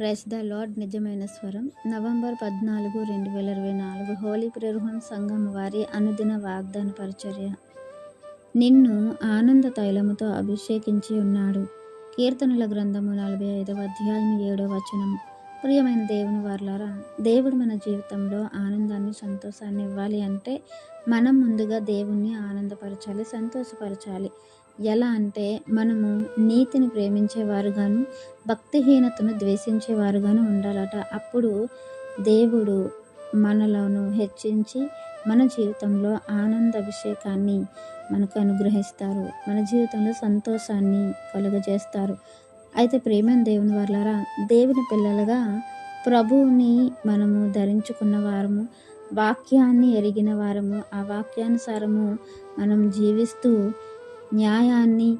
Price the lord నిజమైన స్వరం. November పద్నాలుగు రెండు వేల ఇరవై నాలుగు హోలీ ప్రేరుహం సంఘం వారి అనుదిన వాగ్దాన పరిచర్య. నిన్ను ఆనంద తైలముతో అభిషేకించి ఉన్నాడు. కీర్తనల గ్రంథము నలభై ఐదవ అధ్యాయం ఏడవ వచనం. ప్రియమైన దేవుని వారులారా దేవుడు మన జీవితంలో ఆనందాన్ని సంతోషాన్ని ఇవ్వాలి అంటే మనం ముందుగా దేవుణ్ణి ఆనందపరచాలి సంతోషపరచాలి. ఎలా అంటే మనము నీతిని ప్రేమించేవారుగాను భక్తిహీనతను ద్వేషించేవారుగాను ఉండాలట. అప్పుడు దేవుడు మనలను హెచ్చించి మన జీవితంలో ఆనంద అభిషేకాన్ని మనకు అనుగ్రహిస్తారు. మన జీవితంలో సంతోషాన్ని కలుగజేస్తారు. అయితే ప్రేమని దేవుని వర్లారా దేవుని పిల్లలుగా ప్రభువుని మనము ధరించుకున్న వారము వాక్యాన్ని ఎరిగిన వారము ఆ వాక్యానుసారము మనం జీవిస్తూ న్యాయాన్ని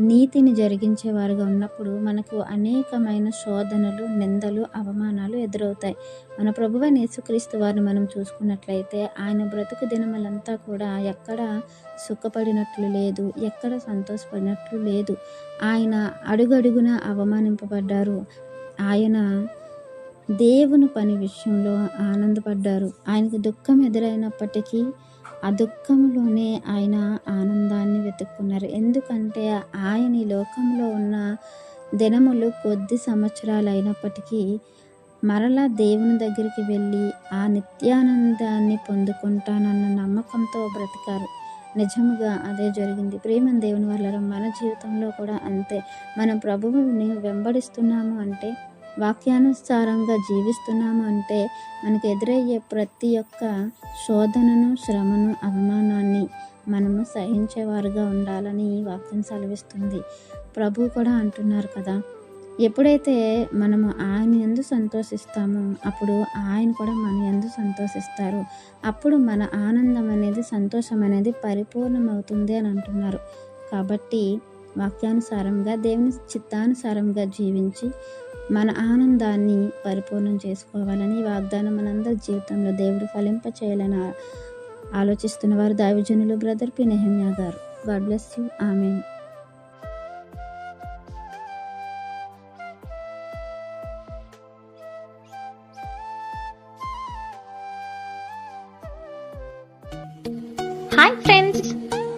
నీతిని జరిగించేవారుగా ఉన్నప్పుడు మనకు అనేకమైన శోధనలు నిందలు అవమానాలు ఎదురవుతాయి. మన ప్రభువైన యేసుక్రీస్తు వారిని మనం చూసుకున్నట్లయితే ఆయన బ్రతుకు దినములంతా కూడా ఎక్కడ సుఖపడినట్లు లేదు ఎక్కడ సంతోషపడినట్లు లేదు. ఆయన అడుగడుగున అవమానింపబడ్డారు. ఆయన దేవుని పని విషయంలో ఆనందపడ్డారు. ఆయనకు దుఃఖం ఎదురైనప్పటికీ ఆ దుఃఖంలోనే ఆయన ఆనందాన్ని వెతుక్కున్నారు. ఎందుకంటే ఆయన ఈ లోకంలో ఉన్న దినములు కొద్ది సంవత్సరాలు అయినప్పటికీ మరలా దేవుని దగ్గరికి వెళ్ళి ఆ నిత్యానందాన్ని పొందుకుంటానన్న నమ్మకంతో బ్రతికారు. నిజముగా అదే జరిగింది. ప్రేమ దేవుని వల్ల మన జీవితంలో కూడా అంతే. మనం ప్రభువుని వెంబడిస్తున్నాము అంటే వాక్యానుసారంగా జీవిస్తున్నాము అంటే మనకు ఎదురయ్యే ప్రతి ఒక్క శోధనను శ్రమను అవమానాన్ని మనము సహించేవారుగా ఉండాలని ఈ వాక్యం సెలవిస్తుంది. ప్రభు కూడా అంటున్నారు కదా ఎప్పుడైతే మనము ఆయన ఎందు సంతోషిస్తామో అప్పుడు ఆయన కూడా మన ఎందు సంతోషిస్తారు. అప్పుడు మన ఆనందం అనేది సంతోషం అనేది పరిపూర్ణమవుతుంది అని అంటున్నారు. కాబట్టి వాక్యానుసారంగా దేవుని చిత్తానుసారంగా జీవించి మన ఆనందాన్ని పరిపూర్ణం చేసుకోవాలని వాగ్దానం మనందరి జీవితంలో దేవుడు ఫలింప చేయాలని ఆలోచిస్తున్న వారు దైవజనులు brother P. Nehemiah garu. God bless you. ఆమె hi friends.